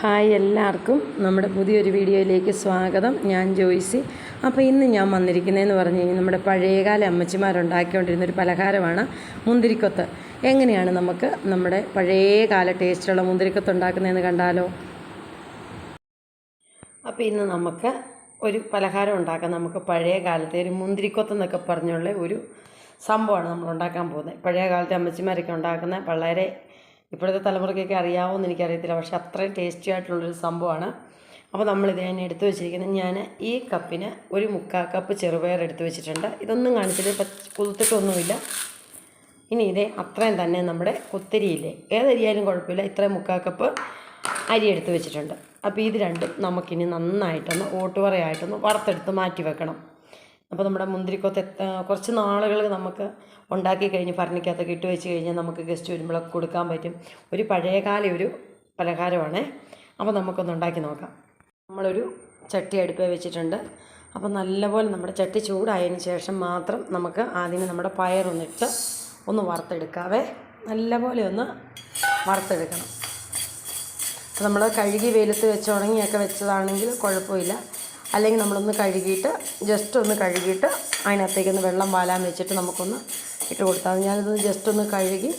Hi എല്ലാവർക്കും നമ്മുടെ പുതിയൊരു വീഡിയോയിലേക്ക് സ്വാഗതം. ഞാൻ ജോയ്സി. അപ്പോൾ ഇന്ന് ഞാൻ വന്നിരിക്കുന്നതെന്ന് പറഞ്ഞു കഴിഞ്ഞാൽ നമ്മുടെ പഴയകാല അമ്മച്ചിമാരുണ്ടാക്കിക്കൊണ്ടിരുന്ന ഒരു പലഹാരമാണ് മുന്തിരിക്കൊത്ത്. എങ്ങനെയാണ് നമുക്ക് നമ്മുടെ പഴയകാല ടേസ്റ്റുള്ള മുന്തിരിക്കൊത്ത് ഉണ്ടാക്കുന്നതെന്ന് കണ്ടാലോ? അപ്പോൾ ഇന്ന് നമുക്ക് ഒരു പലഹാരം ഉണ്ടാക്കാം. നമുക്ക് പഴയ കാലത്തെ ഒരു മുന്തിരിക്കൊത്ത് എന്നൊക്കെ പറഞ്ഞുള്ള ഒരു സംഭവമാണ് നമ്മൾ ഉണ്ടാക്കാൻ പോകുന്നത്. പഴയ കാലത്തെ അമ്മച്ചിമാരൊക്കെ ഉണ്ടാക്കുന്ന വളരെ ഇപ്പോഴത്തെ തലമുറയ്ക്കൊക്കെ അറിയാവുമെന്ന് എനിക്കറിയത്തില്ല. പക്ഷെ അത്രയും ടേസ്റ്റി ആയിട്ടുള്ളൊരു സംഭവമാണ്. അപ്പോൾ നമ്മളിത് ഞാൻ എടുത്തു വെച്ചിരിക്കുന്നത്. ഞാൻ ഈ കപ്പിന് ഒരു മുക്കാൽ കപ്പ് ചെറുപയർ എടുത്തു വെച്ചിട്ടുണ്ട്. ഇതൊന്നും കാണിച്ചില്ല കുതിർത്തിട്ടൊന്നുമില്ല ഇനി ഇതേ അത്രയും തന്നെ നമ്മുടെ കുത്തരിയില്ലേ? ഏതരിയായാലും കുഴപ്പമില്ല. ഇത്രയും മുക്കാൽ കപ്പ് അരി എടുത്തു വെച്ചിട്ടുണ്ട്. അപ്പോൾ ഇത് രണ്ടും നമുക്കിനി നന്നായിട്ടൊന്ന് ഓട്ടുവറയായിട്ടൊന്ന് വറുത്തെടുത്ത് മാറ്റി വെക്കണം. അപ്പോൾ നമ്മുടെ മുന്തിരിക്കൊത്ത് കുറച്ച് നാളുകൾ നമുക്ക് ഉണ്ടാക്കി കഴിഞ്ഞ് ഭരണിക്കകത്തൊക്കെ ഇട്ട് വെച്ച് കഴിഞ്ഞാൽ നമുക്ക് ഗസ്റ്റ് വരുമ്പോഴൊക്കെ കൊടുക്കാൻ പറ്റും. ഒരു പഴയകാല ഒരു പലഹാരമാണേ. അപ്പോൾ നമുക്കൊന്ന് ഉണ്ടാക്കി നോക്കാം. നമ്മളൊരു ചട്ടി അടുപ്പ് വെച്ചിട്ടുണ്ട്. അപ്പോൾ നല്ലപോലെ നമ്മുടെ ചട്ടി ചൂടായതിന് ശേഷം മാത്രം നമുക്ക് ആദ്യമേ നമ്മുടെ പയറൊന്നിട്ട് ഒന്ന് വറുത്തെടുക്കാവേ. നല്ലപോലെ ഒന്ന് വറുത്തെടുക്കണം. നമ്മൾ കഴുകി വെയിലത്ത് വെച്ച് ഉണങ്ങിയൊക്കെ വെച്ചതാണെങ്കിൽ കുഴപ്പമില്ല. അല്ലെങ്കിൽ നമ്മളൊന്ന് കഴുകിയിട്ട് ജസ്റ്റ് ഒന്ന് കഴുകിയിട്ട് അതിനകത്തേക്കൊന്ന് വെള്ളം വാലാൻ വെച്ചിട്ട് നമുക്കൊന്ന് ഇട്ട് കൊടുത്താൽ മതി. ഞാനിത് ജസ്റ്റ് ഒന്ന് കഴുകി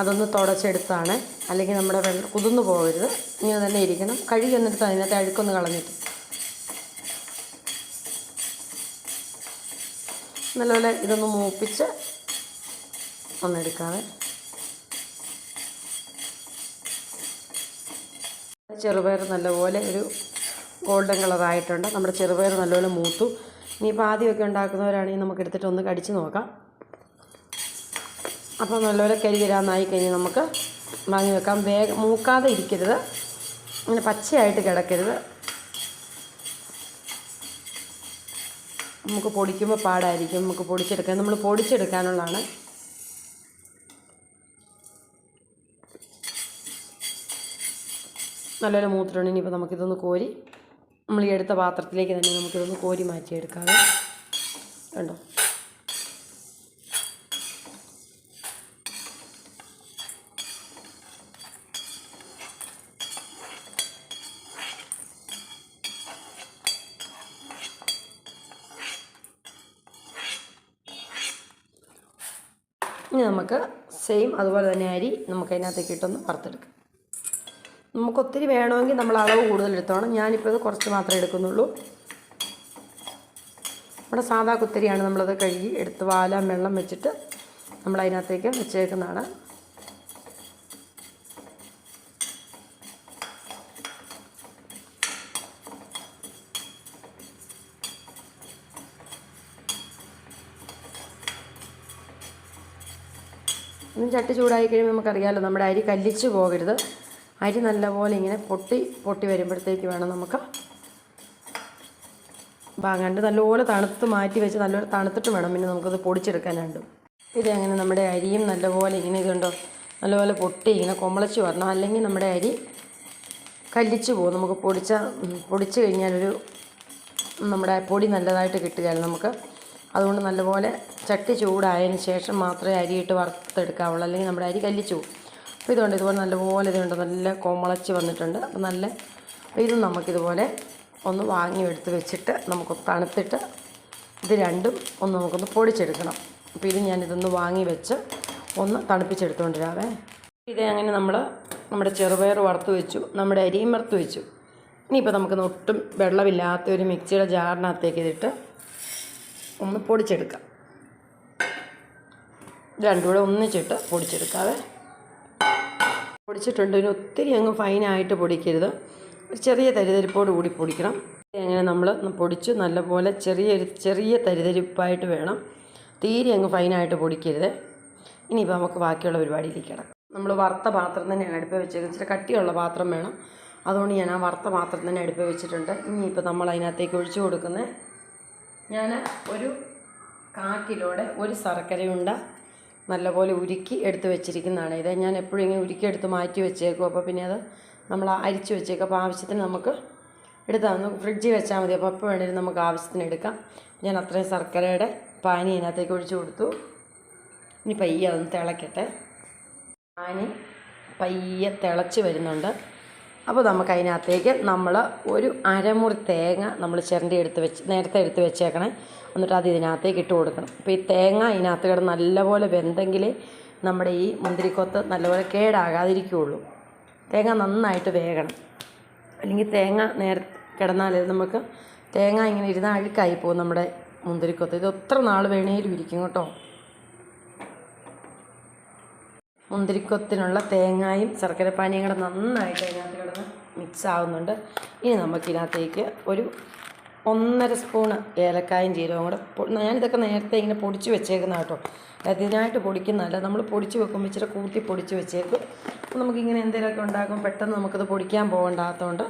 അതൊന്ന് തുടച്ചെടുത്താണ് അല്ലെങ്കിൽ നമ്മുടെ വെള്ളം കുതിർന്നു പോകരുത്. ഇങ്ങനെ തന്നെ ഇരിക്കണം. കഴുകി വന്നിട്ട് അതിനകത്ത് അഴുക്കൊന്ന് കളഞ്ഞിട്ട്. നല്ലപോലെ ഇതൊന്ന് മൂപ്പിച്ച് ഒന്നെടുക്കാവേ ചെറുപയർ നല്ലപോലെ ഒരു ഗോൾഡൻ കളറായിട്ടുണ്ട്. നമ്മുടെ ചെറുപയർ നല്ലപോലെ മൂത്തു. ഇനിയിപ്പോൾ ആദ്യമൊക്കെ ഉണ്ടാക്കുന്നവരാണെങ്കിൽ നമുക്ക് എടുത്തിട്ട് ഒന്ന് കടിച്ച് നോക്കാം. അപ്പോൾ നല്ലപോലെ കരികിരാന്നായി കഴിഞ്ഞാൽ നമുക്ക് വാങ്ങി വെക്കാം. വേഗം മൂക്കാതെ ഇരിക്കരുത്. അങ്ങനെ പച്ചയായിട്ട് കിടക്കരുത്. നമുക്ക് പൊടിക്കുമ്പോൾ പാടായിരിക്കും. നമുക്ക് പൊടിച്ചെടുക്കാൻ നമ്മൾ പൊടിച്ചെടുക്കാനുള്ളതാണ്. നല്ലൊരു മൂത്രമാണ് ഇനിയിപ്പോൾ നമുക്കിതൊന്ന് കോരി നമ്മൾ ഈ എടുത്ത പാത്രത്തിലേക്ക് തന്നെ നമുക്കിതൊന്ന് കോരി മാറ്റിയെടുക്കാതെ കണ്ടോ? ഇനി നമുക്ക് സെയിം അതുപോലെ തന്നെ അരി നമുക്ക് അതിനകത്തേക്ക് ഇട്ടൊന്ന് വറുത്തെടുക്കാം. നമുക്ക് ഒത്തിരി വേണമെങ്കിൽ നമ്മൾ അളവ് കൂടുതൽ എടുത്തോണം. ഞാനിപ്പോൾ ഇത് കുറച്ച് മാത്രമേ എടുക്കുന്നുള്ളൂ. നമ്മുടെ സാധാ കുത്തരിയാണ് നമ്മളത് കഴുകി എടുത്ത് വാലാൻ വെള്ളം വെച്ചിട്ട് നമ്മൾ അതിനകത്തേക്ക് വെച്ചേക്കുന്നതാണ്. ഇനി ചട്ടി ചൂടായി കഴിയുമ്പോൾ നമുക്കറിയാമല്ലോ നമ്മുടെ അരി കല്ലിച്ച് പോകരുത്. അരി നല്ലപോലെ ഇങ്ങനെ പൊട്ടി പൊട്ടി വരുമ്പോഴത്തേക്ക് വേണം നമുക്ക് വാങ്ങാണ്ട് നല്ലപോലെ തണുത്ത് മാറ്റി വെച്ച് നല്ലപോലെ തണുത്തിട്ട് വേണം പിന്നെ നമുക്കത് പൊടിച്ചെടുക്കാനുണ്ട് അങ്ങനെ നമ്മുടെ അരിയും നല്ലപോലെ ഇങ്ങനെ ഇതുണ്ടോ നല്ലപോലെ പൊട്ടി ഇങ്ങനെ കൊമളച്ച് വരണം. അല്ലെങ്കിൽ നമ്മുടെ അരി കല്ലിച്ച് പോകും. നമുക്ക് പൊടിച്ച പൊടിച്ച് കഴിഞ്ഞാലൊരു നമ്മുടെ പൊടി നല്ലതായിട്ട് കിട്ടുകയാണ് നമുക്ക്. അതുകൊണ്ട് നല്ലപോലെ ചട്ടി ചൂടായതിന് ശേഷം മാത്രമേ അരിയിട്ട് വറുത്തെടുക്കാവുള്ളൂ. അല്ലെങ്കിൽ നമ്മുടെ അരി കല്ലിച്ച് പോകും. അപ്പോൾ ഇതുകൊണ്ട് ഇതുപോലെ നല്ലപോലെ ഇതുണ്ട് നല്ല കോമളച്ച് വന്നിട്ടുണ്ട്. അപ്പോൾ നല്ല ഇത് നമുക്കിതുപോലെ ഒന്ന് വാങ്ങി എടുത്ത് വെച്ചിട്ട് നമുക്ക് തണുത്തിട്ട് ഇത് രണ്ടും ഒന്ന് നമുക്കൊന്ന് പൊടിച്ചെടുക്കണം. അപ്പോൾ ഇത് ഞാനിതൊന്ന് വാങ്ങി വെച്ച് ഒന്ന് തണുപ്പിച്ചെടുത്തുകൊണ്ടിരാവേ ഇത് അങ്ങനെ നമ്മൾ നമ്മുടെ ചെറുപയർ വറുത്ത് വെച്ചു നമ്മുടെ അരിയും വറുത്ത് വെച്ചു. ഇനിയിപ്പോൾ നമുക്ക് ഒട്ടും വെള്ളമില്ലാത്ത ഒരു മിക്സിയുടെ ജാറിനകത്തേക്ക് ഇതിട്ട് ഒന്ന് പൊടിച്ചെടുക്കാം. രണ്ടും കൂടെ ഒന്നിച്ചിട്ട് പൊടിച്ചെടുക്കാവേ. പൊടിച്ചിട്ടുണ്ട്. ഇനി ഒത്തിരി അങ്ങ് ഫൈനായിട്ട് പൊടിക്കരുത്. ഒരു ചെറിയ തരിതരിപ്പോട് കൂടി പൊടിക്കണം. അങ്ങനെ നമ്മൾ പൊടിച്ച് നല്ലപോലെ ചെറിയൊരു ചെറിയ തരിതരിപ്പായിട്ട് വേണം. തീരെ അങ്ങ് ഫൈനായിട്ട് പൊടിക്കരുത്. ഇനിയിപ്പോൾ നമുക്ക് ബാക്കിയുള്ള പരിപാടിയിലേക്ക് കിടക്കാം. നമ്മൾ വറുത്ത പാത്രം തന്നെയാണ് അടുപ്പ് വെച്ചേക്കുന്നത്. ഇച്ചിരി കട്ടിയുള്ള പാത്രം വേണം. അതുകൊണ്ട് ഞാൻ ആ വറുത്ത പാത്രം തന്നെ അടുപ്പ് വെച്ചിട്ടുണ്ട്. ഇനിയിപ്പോൾ നമ്മൾ അതിനകത്തേക്ക് ഒഴിച്ചു കൊടുക്കുന്നത് ഞാൻ ഒരു കാ കിലോയുടെ ഒരു ശർക്കരയുണ്ട. നല്ലപോലെ ഉരുക്കി എടുത്ത് വെച്ചിരിക്കുന്നതാണ്. ഇത് ഞാൻ എപ്പോഴും ഇങ്ങനെ ഉരുക്കി എടുത്ത് മാറ്റി വെച്ചേക്കും. അപ്പോൾ പിന്നെ അത് നമ്മൾ അരിച്ച് വെച്ചേക്കും. അപ്പോൾ ആവശ്യത്തിന് നമുക്ക് എടുത്താൽ ഫ്രിഡ്ജിൽ വെച്ചാൽ മതി. അപ്പോൾ എപ്പോൾ വേണേലും നമുക്ക് ആവശ്യത്തിന് എടുക്കാം. ഞാൻ അത്രയും ശർക്കരയുടെ പാനി അതിനകത്തേക്ക് ഒഴിച്ചു കൊടുത്തു. ഇനി പയ്യെ അതൊന്ന് തിളക്കട്ടെ. പാനി പയ്യെ തിളച്ച് വരുന്നുണ്ട്. അപ്പോൾ നമുക്ക് അതിനകത്തേക്ക് നമ്മൾ ഒരു അരമുറി തേങ്ങ നമ്മൾ ചിരണ്ടി എടുത്ത് വെച്ച് നേരത്തെ എടുത്ത് വെച്ചേക്കണേ. എന്നിട്ട് അത് ഇതിനകത്തേക്ക് ഇട്ട് കൊടുക്കണം. അപ്പോൾ ഈ തേങ്ങ ഇതിനകത്ത് കിടന്ന് നല്ലപോലെ വെന്തെങ്കിലേ നമ്മുടെ ഈ മുന്തിരിക്കൊത്ത് നല്ലപോലെ കേടാകാതിരിക്കുകയുള്ളൂ തേങ്ങ നന്നായിട്ട് വേകണം. അല്ലെങ്കിൽ തേങ്ങ നേര കിടന്നാൽ നമുക്ക് തേങ്ങ ഇങ്ങനെ ഇരുന്ന് അഴുക്കായി പോകും നമ്മുടെ മുന്തിരിക്കൊത്ത്. ഇത് എത്ര നാൾ വേണേലും ഇരിക്കും കേട്ടോ. മുന്തിരിക്കൊത്തിനുള്ള തേങ്ങായും ശർക്കരപ്പാനിയും കൂടെ നന്നായിട്ട് അതിനകത്ത് കിടന്ന് മിക്സ് ആവുന്നുണ്ട്. ഇനി നമുക്കിതിനകത്തേക്ക് ഒരു ഒന്നര സ്പൂണ് ഏലക്കായും ജീരകവും കൂടെ ഞാനിതൊക്കെ നേരത്തെ ഇങ്ങനെ പൊടിച്ച് വെച്ചേക്കുന്ന കേട്ടോ. അതിനായിട്ട് പൊടിക്കുന്നതല്ല നമ്മൾ പൊടിച്ച് വെക്കുമ്പോൾ ഇച്ചിരി കൂട്ടി പൊടിച്ച് വെച്ചേക്കും. നമുക്കിങ്ങനെ എന്തെങ്കിലുമൊക്കെ ഉണ്ടാക്കുമ്പോൾ പെട്ടെന്ന് നമുക്കത് പൊടിക്കാൻ പോകണ്ടാത്തതുകൊണ്ട്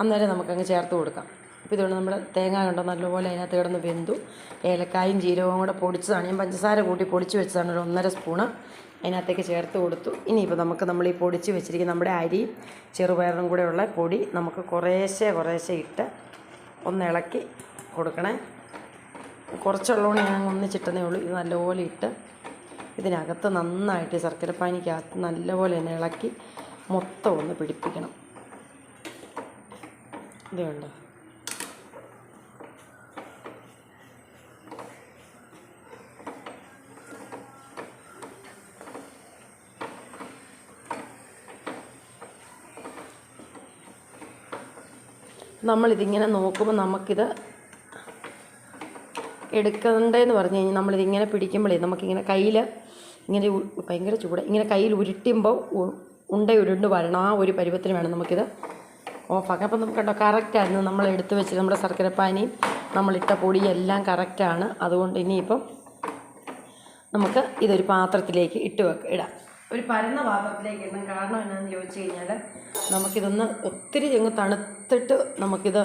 അന്നേരം നമുക്കങ്ങ് ചേർത്ത് കൊടുക്കാം. അപ്പോൾ ഇതുകൊണ്ട് നമ്മൾ തേങ്ങ കണ്ടോ നല്ലപോലെ അതിനകത്ത് കിടന്ന് വെന്തു. ഏലക്കായും ജീരകവും കൂടെ പൊടിച്ചതാണ്. ഞാൻ പഞ്ചസാര കൂട്ടി പൊടിച്ച് വെച്ചതാണ് ഒരു ഒന്നര സ്പൂണ്. അതിനകത്തേക്ക് ചേർത്ത് കൊടുത്തു. ഇനിയിപ്പോൾ നമുക്ക് നമ്മൾ ഈ പൊടിച്ച് വെച്ചിരിക്കുന്ന നമ്മുടെ അരി ചെറുപയറും കൂടെ ഉള്ള പൊടി നമുക്ക് കുറേശ്ശെ കുറേശ്ശെ ഇട്ട് ഒന്ന് ഇളക്കി കൊടുക്കണേ. കുറച്ചുള്ളതുകൊണ്ട് ഞാൻ ഒന്നിച്ചിട്ടതേ ഉള്ളൂ. ഇത് നല്ലപോലെ ഇട്ട് ഇതിനകത്ത് നന്നായിട്ട് ശർക്കരപ്പാനിക്കകത്ത് നല്ലപോലെ തന്നെ ഇളക്കി മൊത്തം ഒന്ന് പിടിപ്പിക്കണം. ഇത് നമ്മളിതിങ്ങനെ നോക്കുമ്പോൾ നമുക്കിത് എടുക്കണ്ടേന്ന് പറഞ്ഞു കഴിഞ്ഞാൽ നമ്മളിതിങ്ങനെ പിടിക്കുമ്പോഴേ നമുക്കിങ്ങനെ കയ്യിൽ ഇങ്ങനെ ഭയങ്കര ചൂട്. ഇങ്ങനെ കയ്യിൽ ഉരുട്ടുമ്പോൾ ഉണ്ട ഉരുണ്ട് വരണം. ആ ഒരു പരുവത്തിന് വേണം നമുക്കിത് ഓഫാക്കാം അപ്പം നമുക്ക് കണ്ടോ കറക്റ്റായിരുന്നു നമ്മൾ എടുത്ത് വെച്ച് നമ്മുടെ ശർക്കരപ്പാനിയും നമ്മളിട്ട പൊടിയും എല്ലാം കറക്റ്റാണ് അതുകൊണ്ട് ഇനിയിപ്പം നമുക്ക് ഇതൊരു പാത്രത്തിലേക്ക് ഇട്ട് വെക്ക ഇടാം. ഒരു പരന്ന പാത്രത്തിലേക്ക് ഇടണം കാരണം എന്നാന്ന് ചോദിച്ചു കഴിഞ്ഞാൽ നമുക്കിതൊന്ന് ഒത്തിരി അങ്ങ് തണുത്തിട്ട് നമുക്കിത്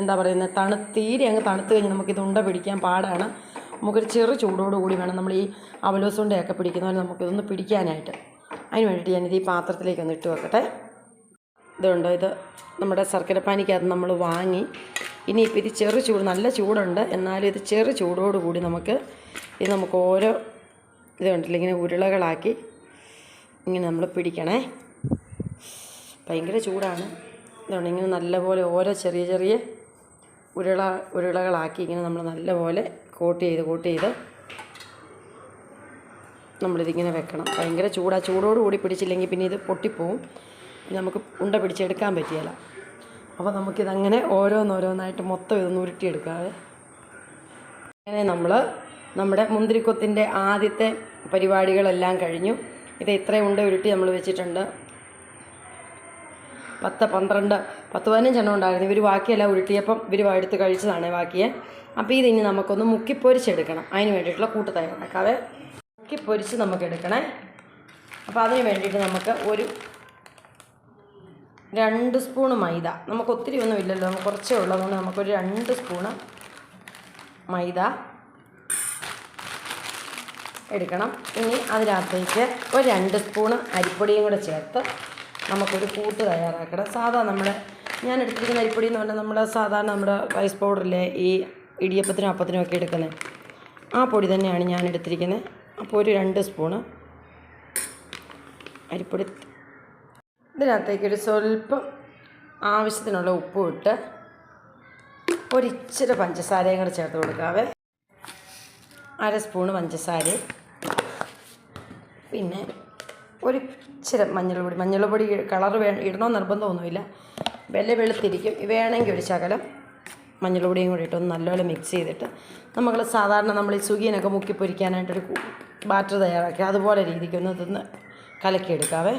എന്താ പറയുന്നത് തണു തീരെ അങ്ങ് തണുത്ത് കഴിഞ്ഞ് നമുക്കിത് ഉണ്ട പിടിക്കാൻ പാടാണ്. നമുക്കൊരു ചെറു ചൂടോട് കൂടി വേണം നമ്മൾ ഈ അവലോസ് ഉണ്ടയൊക്കെ പിടിക്കുന്ന പോലെ നമുക്കിതൊന്ന് പിടിക്കാനായിട്ട്. അതിന് വേണ്ടിയിട്ട് ഞാനിത് ഈ പാത്രത്തിലേക്ക് ഒന്ന് ഇട്ട് വെക്കട്ടെ. ഇതുണ്ട് ഇത്? നമ്മുടെ ശർക്കരപ്പാനിക്കകത്ത് നമ്മൾ വാങ്ങി. ഇനിയിപ്പോൾ ഇത് ചെറു ചൂട് നല്ല ചൂടുണ്ട്. എന്നാലും ഇത് ചെറു ചൂടോടുകൂടി നമുക്ക് ഇത് നമുക്ക് ഓരോ ഇതുണ്ടല്ലോ ഇങ്ങനെ ഉരുളകളാക്കി ഇങ്ങനെ നമ്മൾ പിടിക്കണേ. ഭയങ്കര ചൂടാണ്. അതുകൊണ്ട് ഇങ്ങനെ നല്ലപോലെ ഓരോ ചെറിയ ചെറിയ ഉരുള ഉരുളകളാക്കി ഇങ്ങനെ നമ്മൾ നല്ലപോലെ കോട്ട് ചെയ്ത് കോട്ട് ചെയ്ത് നമ്മളിതിങ്ങനെ വെക്കണം. ഭയങ്കര ചൂടാ. ചൂടോട് കൂടി പിടിച്ചില്ലെങ്കിൽ പിന്നെ ഇത് പൊട്ടിപ്പോവും. നമുക്ക് ഉണ്ട പിടിച്ചെടുക്കാൻ പറ്റിയല്ല അപ്പോൾ നമുക്കിതങ്ങനെ ഓരോന്നോരോന്നായിട്ട് മൊത്തം ഇതൊന്ന് ഉരുട്ടിയെടുക്കാവേ. അങ്ങനെ നമ്മൾ നമ്മുടെ മുന്തിരിക്കൊത്തിന്റെ ആദ്യത്തെ പരിപാടികളെല്ലാം കഴിഞ്ഞു. ഇത് ഇത്രയും ഉണ്ട് ഉരുട്ടി നമ്മൾ വെച്ചിട്ടുണ്ട്. പത്ത് പന്ത്രണ്ട് പത്ത് പതിനഞ്ചെണ്ണം ഉണ്ടായിരുന്നു. ഇവർ ബാക്കിയെല്ലാം ഉരുട്ടിയപ്പം ഇവർ എടുത്ത് കഴിച്ചതാണ് ബാക്കിയെ. അപ്പോൾ ഇതിനി നമുക്കൊന്ന് മുക്കി പൊരിച്ചെടുക്കണം. അതിന് വേണ്ടിയിട്ടുള്ള കൂട്ട് തയ്യാറാക്കാവേ മുക്കി പൊരിച്ച് നമുക്ക് എടുക്കണേ. അപ്പോൾ അതിന് വേണ്ടിയിട്ട് നമുക്ക് ഒരു രണ്ട് സ്പൂണ് മൈദ. നമുക്ക് ഒത്തിരി ഒന്നും ഇല്ലല്ലോ. നമുക്ക് കുറച്ചേ ഉള്ളതുകൊണ്ട് നമുക്കൊരു രണ്ട് സ്പൂണ് മൈദ എടുക്കണം. ഇനി അതിനകത്തേക്ക് ഒരു രണ്ട് സ്പൂണ് അരിപ്പൊടിയും കൂടെ ചേർത്ത് നമുക്കൊരു കൂട്ട് തയ്യാറാക്കണം. സാധാ നമ്മുടെ ഞാൻ എടുത്തിരിക്കുന്ന അരിപ്പൊടി എന്ന് പറഞ്ഞാൽ നമ്മൾ സാധാരണ നമ്മുടെ റൈസ് പൗഡറിലെ ഈ ഇടിയപ്പത്തിനും അപ്പത്തിനും ഒക്കെ എടുക്കുന്നത് ആ പൊടി തന്നെയാണ് ഞാൻ എടുത്തിരിക്കുന്നത് അപ്പോൾ ഒരു രണ്ട് സ്പൂണ് അരിപ്പൊടി ഇതിനകത്തേക്ക് ഒരു സ്വല്പം ആവശ്യത്തിനുള്ള ഉപ്പും ഇട്ട് ഒരിച്ചിരി പഞ്ചസാരയും കൂടെ ചേർത്ത് കൊടുക്കാവേ. അര സ്പൂണ് പഞ്ചസാര. പിന്നെ ഒരു ഇച്ചിരി മഞ്ഞൾപ്പൊടി മഞ്ഞൾപ്പൊടി മഞ്ഞൾ പൊടി കളർ വേ ഇടണോ നിർബന്ധമൊന്നുമില്ല വില വെളുത്തിരിക്കും. വേണമെങ്കിൽ ഒരു ശകലം മഞ്ഞൾപ്പൊടിയും കൂടി ഇട്ടൊന്ന് നല്ലപോലെ മിക്സ് ചെയ്തിട്ട് നമ്മൾ സാധാരണ നമ്മൾ ഈ സുഗീനൊക്കെ മുക്കി പൊരിക്കാനായിട്ടൊരു ബാറ്റർ തയ്യാറാക്കി അതുപോലെ രീതിക്ക് ഒന്ന് ഇതൊന്ന് കലക്കിയെടുക്കാവേ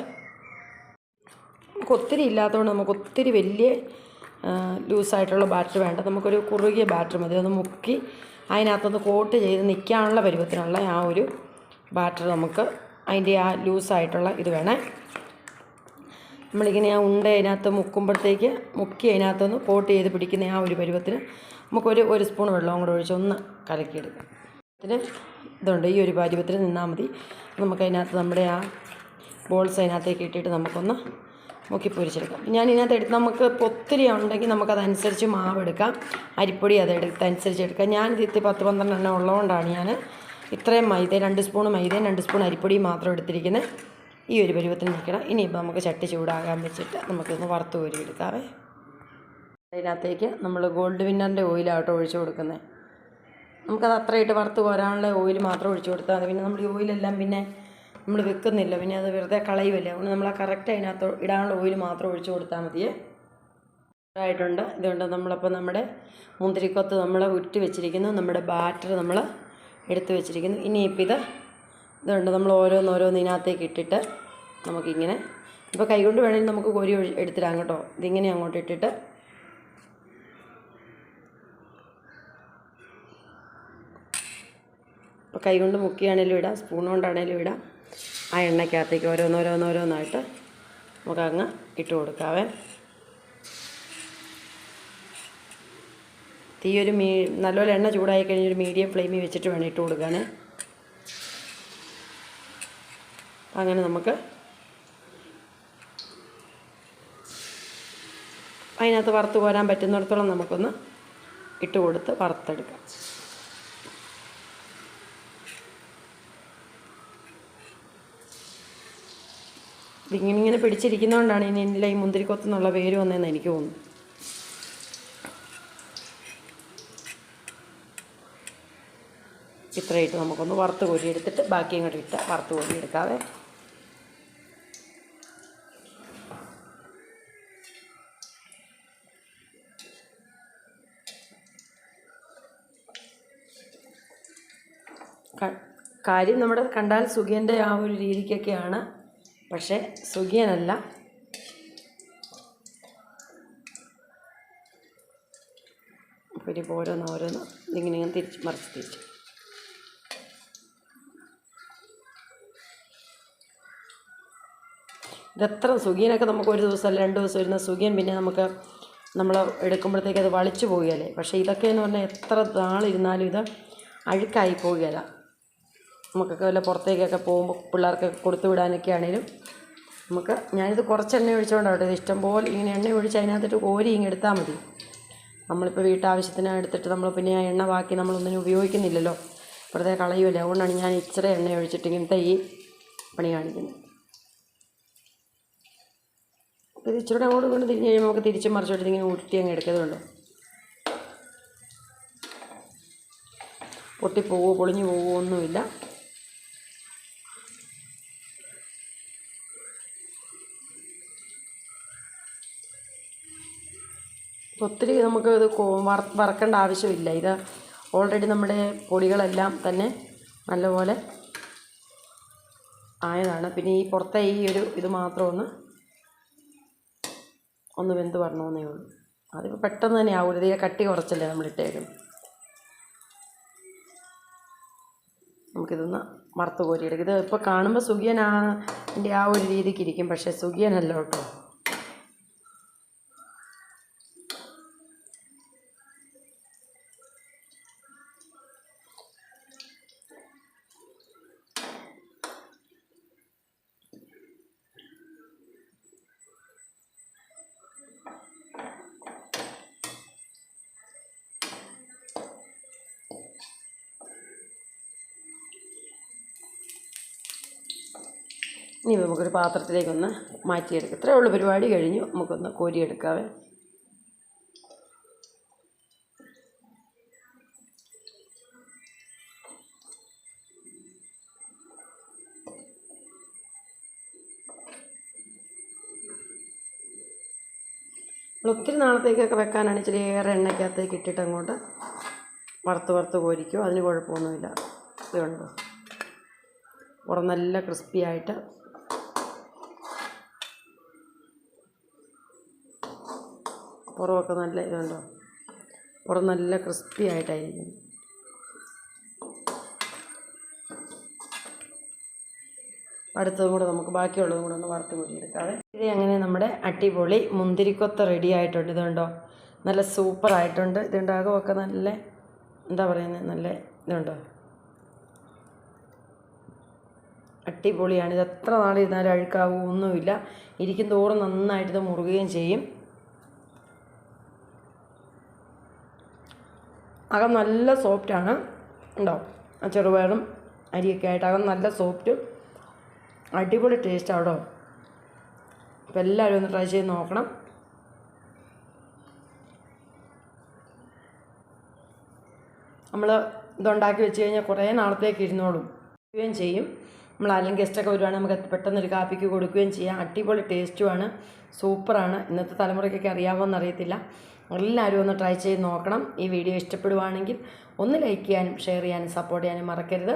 നമുക്ക് ഒത്തിരി ഇല്ലാത്തതുകൊണ്ട് നമുക്ക് ഒത്തിരി വലിയ ലൂസായിട്ടുള്ള ബാറ്റർ വേണ്ട. നമുക്കൊരു കുറുകിയ ബാറ്റർ മതി. ഒന്ന് മുക്കി അതിനകത്തൊന്ന് കോട്ട് ചെയ്ത് നിൽക്കാനുള്ള പരുവത്തിനുള്ള ആ ഒരു ബാറ്റർ നമുക്ക് അതിന്റെ ആ ലൂസായിട്ടുള്ള ഇത് വേണേ. നമ്മളിങ്ങനെ ആ ഉണ്ട അതിനകത്ത് മുക്കുമ്പോഴത്തേക്ക് മുക്കി അതിനകത്തൊന്ന് കോട്ട് ചെയ്ത് പിടിക്കുന്ന ആ ഒരു പരുവത്തിന് നമുക്കൊരു ഒരു സ്പൂൺ വെള്ളവും കൂടെ ഒഴിച്ച് ഒന്ന് കലക്കിയെടുക്കാം. അതിന് ഇതുണ്ട്. ഈ ഒരു പരുവത്തിന് നിന്നാൽ മതി. നമുക്കതിനകത്ത് നമ്മുടെ ആ ബോൾസ് അതിനകത്തേക്ക് ഇട്ടിട്ട് നമുക്കൊന്ന് മുക്കി പൊരിച്ചെടുക്കാം. ഞാൻ ഇതിനകത്ത് എടുത്ത് നമുക്ക് ഒത്തിരി ഉണ്ടെങ്കിൽ നമുക്കതനുസരിച്ച് മാവ് എടുക്കാം. അരിപ്പൊടി അത് എടുത്തനുസരിച്ച് എടുക്കാം. ഞാൻ ഇത് പത്ത് പന്ത്രണ്ട് എണ്ണം ഉള്ളതുകൊണ്ടാണ് ഞാൻ ഇത്രയും മൈദ രണ്ട് സ്പൂൺ മൈദയും രണ്ട് സ്പൂൺ അരിപ്പൊടിയും മാത്രം എടുത്തിരിക്കുന്നത് ഈ ഒരു പരുവത്തിന് നിൽക്കണം. ഇനിയിപ്പോൾ നമുക്ക് ചട്ടി ചൂടാകാൻ വെച്ചിട്ട് നമുക്കൊന്ന് വറുത്ത് കോരി എടുക്കാവേ അതിനകത്തേക്ക് നമ്മൾ ഗോൾഡ് വിന്നറിന്റെ ഓയിലാട്ടോ ഒഴിച്ചു കൊടുക്കുന്നത് നമുക്കത് അത്രയിട്ട് വറുത്ത് കോരാനുള്ള ഓയിൽ മാത്രം ഒഴിച്ചു കൊടുത്താൽ മതി. പിന്നെ നമ്മൾ ഈ ഓയിലെല്ലാം പിന്നെ നമ്മൾ വെക്കുന്നില്ല. പിന്നെ അത് വെറുതെ കളയുമല്ലേ അതുകൊണ്ട് നമ്മൾ ആ കറക്റ്റ് അതിനകത്ത് ഇടാനുള്ള ഓയിൽ മാത്രം ഒഴിച്ചു കൊടുത്താൽ മതിയേ ആയിട്ടുണ്ട് ഇതുകൊണ്ട് നമ്മളപ്പോൾ നമ്മുടെ മുന്തിരിക്കൊത്ത് നമ്മൾ ഉരുട്ടി വെച്ചിരിക്കുന്നു. നമ്മുടെ ബാറ്റർ നമ്മൾ എടുത്ത് വെച്ചിരിക്കുന്നു. ഇനിയിപ്പോൾ ഇത് ഇതുകൊണ്ട് നമ്മൾ ഓരോന്നോരോന്ന് ഇതിനകത്തേക്ക് ഇട്ടിട്ട് നമുക്കിങ്ങനെ ഇപ്പോൾ കൈകൊണ്ട് വേണമെങ്കിൽ നമുക്ക് കോരി എടുത്തിടാം കേട്ടോ. ഇതിങ്ങനെ അങ്ങോട്ട് ഇട്ടിട്ട്. ഇപ്പോൾ കൈകൊണ്ട് മുക്കിയാണേലും ഇടാം. സ്പൂൺ കൊണ്ടാണേലും ഇടാം. ആ എണ്ണയ്ക്കകത്തേക്ക് ഓരോന്നോരോന്നോരോന്നായിട്ട് നമുക്കങ്ങ് ഇട്ട് കൊടുക്കാവേ. തീ ഒരു മീ നല്ലപോലെ എണ്ണ ചൂടായി കഴിഞ്ഞ് ഒരു മീഡിയം ഫ്ലെയിമിൽ വെച്ചിട്ട് വേണം ഇട്ട് കൊടുക്കാനേ. അങ്ങനെ നമുക്ക് അതിനകത്ത് വറുത്ത് കോരാൻ പറ്റുന്നിടത്തോളം നമുക്കൊന്ന് ഇട്ട് കൊടുത്ത് വറുത്തെടുക്കാം. ഇതിങ്ങനെ ഇങ്ങനെ പിടിച്ചിരിക്കുന്നതുകൊണ്ടാണ് ഇനി എന്റെ ഈ മുന്തിരിക്കൊത്തെന്നുള്ള പേര് വന്നതെന്ന് എനിക്ക് തോന്നുന്നു. ഇത്രയിട്ട് നമുക്കൊന്ന് വറുത്ത് കോരി എടുത്തിട്ട് ബാക്കി കൂടി ഇട്ട് വറുത്ത് കോരി എടുക്കാവേ. കാര്യം നമ്മുടെ കണ്ടാൽ സുഖിയന്റെ ആ ഒരു രീതിക്കൊക്കെയാണ് പക്ഷേ സുഖിയനല്ല. പിന്നെ ഓരോന്ന് ഓരോന്ന് ഇങ്ങനെ ഇങ്ങനെ തിരിച്ച് മറിച്ച് തിരിച്ച്. ഇതെത്ര സുഖിയനൊക്കെ നമുക്ക് ഒരു ദിവസം അല്ല രണ്ട് ദിവസം ഇരുന്ന സുഖിയൻ പിന്നെ നമുക്ക് നമ്മൾ എടുക്കുമ്പോഴത്തേക്ക് അത് വളിച്ചു പോവുകയല്ലേ? പക്ഷേ ഇതൊക്കെ എന്ന് പറഞ്ഞാൽ എത്ര നാളിരുന്നാലും ഇത് അഴുക്കായി പോവുകയില്ല. നമുക്കൊക്കെ വല്ല പുറത്തേക്കൊക്കെ പോകുമ്പോൾ പിള്ളേർക്കൊക്കെ കൊടുത്തു വിടാനൊക്കെ ആണെങ്കിലും നമുക്ക് ഞാനിത് കുറച്ച് എണ്ണ ഒഴിച്ചുകൊണ്ടാണ് കേട്ടോ ഇത് ഇഷ്ടംപോലെ ഇങ്ങനെ എണ്ണ ഒഴിച്ച് അതിനകത്തിട്ട് കോരി ഇങ്ങനെ എടുത്താൽ മതി. നമ്മളിപ്പോൾ വീട്ടാവശ്യത്തിന് എടുത്തിട്ട് നമ്മൾ പിന്നെ ആ എണ്ണ ബാക്കി നമ്മളൊന്നിനും ഉപയോഗിക്കുന്നില്ലല്ലോ. വെറുതെ കളയുമല്ലേ അതുകൊണ്ടാണ് ഞാൻ ഇച്ചിരി എണ്ണ ഒഴിച്ചിട്ട് ഇങ്ങനത്തെ ഈ പണി കാണിക്കുന്നത്. ഇത് ഇച്ചിരി അങ്ങോട്ട് കൊണ്ട് തിരിഞ്ഞ് കഴിയുമ്പോൾ നമുക്ക് തിരിച്ചും മറിച്ചോട്ട് ഇങ്ങനെ ഉരുട്ടി അങ്ങ് എടുക്കുന്നുണ്ടോ പൊട്ടിപ്പോവോ പൊളിഞ്ഞു പോവോ ഒന്നുമില്ല. ഒത്തിരി നമുക്ക് ഇത് വറക്കേണ്ട ആവശ്യമില്ല. ഇത് ഓൾറെഡി നമ്മുടെ പൊടികളെല്ലാം തന്നെ നല്ലപോലെ ആയതാണ്. പിന്നെ ഈ പുറത്തെ ഈ ഒരു ഇത് മാത്രം ഒന്ന് ഒന്ന് വെന്ത് വരണമെന്നേ ഉള്ളൂ. അതിപ്പോൾ പെട്ടെന്ന് തന്നെ ആവും തീരെ കട്ടി കുറച്ചല്ലേ നമ്മളിട്ടേക്കും നമുക്കിതൊന്ന് വറുത്ത് കോരിയെടുക്കും. ഇത് ഇപ്പോൾ കാണുമ്പോൾ സുഖിയനാ എന്റെ ആ ഒരു രീതിക്ക് ഇരിക്കും. പക്ഷേ സുഖിയനല്ല കേട്ടോ. ഇനി നമുക്കൊരു പാത്രത്തിലേക്കൊന്ന് മാറ്റിയെടുക്കാം. ഇത്രയേ ഉള്ളൂ പരിപാടി. കഴിഞ്ഞു. നമുക്കൊന്ന് കോരിയെടുക്കാവേ. ഒത്തിരി നാളത്തേക്കൊക്കെ വെക്കാനാണ് ഇച്ചിരി ഏറെ എണ്ണയ്ക്കകത്തേക്ക് ഇട്ടിട്ട് അങ്ങോട്ട് വറുത്ത് വറുത്ത് കോരിക്കും. അതിന് കുഴപ്പമൊന്നുമില്ല. ഇത് കണ്ടോ? പുറം നല്ല ക്രിസ്പി ആയിട്ട് പുറമൊക്കെ നല്ല ഇതുണ്ടോ? പുറം നല്ല ക്രിസ്പി ആയിട്ടായിരിക്കും അടുത്തതും കൂടെ നമുക്ക് ബാക്കിയുള്ളതും കൂടെ ഒന്ന് വറുത്ത് കോരിയെടുക്കാവേ. ഇത് അങ്ങനെ നമ്മുടെ അടിപൊളി മുന്തിരിക്കൊത്ത റെഡി ആയിട്ടുണ്ട്. ഇതുണ്ടോ? നല്ല സൂപ്പർ ആയിട്ടുണ്ട്. ഇതുണ്ടാകവൊക്കെ നല്ല എന്താ പറയുന്നത് നല്ല ഇതുണ്ടോ? അടിപൊളിയാണ്. ഇത് എത്ര നാളിരുന്നാലും അഴുക്കാവും ഒന്നുമില്ല. ഇരിക്കും തോറും നന്നായിട്ട് ഇത് മുറുകുകയും ചെയ്യും. അകം നല്ല സോഫ്റ്റാണ് ഉണ്ടോ? ആ ചെറുപയറും അരിയൊക്കെ ആയിട്ട് അകം നല്ല സോഫ്റ്റും അടിപൊളി ടേസ്റ്റ് ആണോ അപ്പോൾ എല്ലാവരും ഒന്ന് ട്രൈ ചെയ്ത് നോക്കണം. നമ്മൾ ഇതുണ്ടാക്കി വെച്ച് കഴിഞ്ഞാൽ കുറേ നാളത്തേക്ക് ഇരുന്നോളും. ചെയ്യും. നമ്മൾ ആരെങ്കിലും ഗസ്റ്റൊക്കെ വരുവാണെങ്കിൽ നമുക്ക് പെട്ടെന്നൊരു കാപ്പിക്ക് കൊടുക്കുകയും ചെയ്യാം. അടിപൊളി ടേസ്റ്റുമാണ് സൂപ്പറാണ് ഇന്നത്തെ തലമുറയ്ക്കൊക്കെ അറിയാമോയെന്ന് അറിയത്തില്ല. എല്ലാവരും ഒന്ന് ട്രൈ ചെയ്ത് നോക്കണം. ഈ വീഡിയോ ഇഷ്ടപ്പെടുവാണെങ്കിൽ ഒന്ന് ലൈക്ക് ചെയ്യാനും ഷെയർ ചെയ്യാനും സപ്പോർട്ട് ചെയ്യാനും മറക്കരുത്.